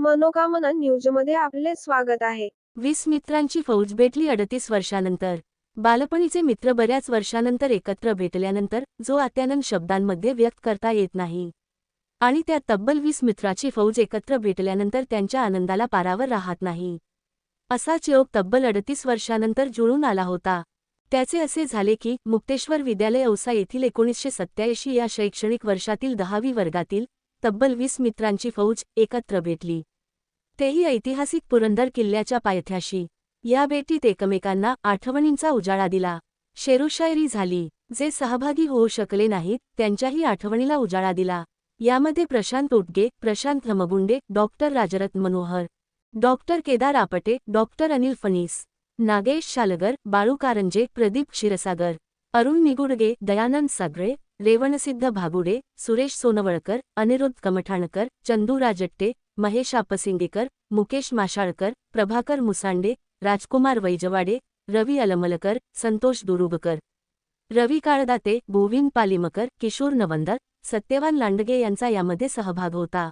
मनोकामना न्यूजमध्ये आपले स्वागत आहे. वीस मित्रांची फौज भेटली अडतीस वर्षानंतर. बालपणीचे मित्र बऱ्याच वर्षानंतर एकत्र भेटल्यानंतर जो आत्यानंद शब्दांमध्ये व्यक्त करता येत नाही. आणि त्या तब्बल वीस मित्राची फौज एकत्र भेटल्यानंतर त्यांच्या आनंदाला पारावर राहत नाही. असाच योग तब्बल अडतीस वर्षानंतर जुळून आला होता. त्याचे असे झाले की मुक्तेश्वर विद्यालय औसा येथील एकोणीसशे सत्याऐंशी या शैक्षणिक वर्षातील दहावी वर्गातील तब्बल वीस मित्रांची फौज एकत्र भेटली. तेही ऐतिहासिक पुरंदर किल्ल्याच्या पायथ्याशी. या भेटीत एकमेकांना आठवणींचा उजाळा दिला. शेरुशायरी झाली. जे सहभागी होऊ शकले नाहीत त्यांच्याही आठवणीला उजाळा दिला. यामध्ये Prashant Utge Prashant Ramgunde doctor Rajrat Manohar doctor Kedar Apte doctor Anil Phanis Nagesh Shalgar Balu Karanje Pradeep Kshirsagar Arun Nigudge Dayanand Sagale Revansiddha Bhagude Suresh Sonwalkar Aniruddha Kamthankar Chandu Rajatte Mahesh Apsingekar Mukesh Mashalkar Prabhakar Musande Rajkumar Vaijwade Ravi Almalkar Santosh Durubkar. Ravi Kaldate Govind Palimkar Kishor Navandar Satyavan Landge यांचा यामध्ये सहभाग होता.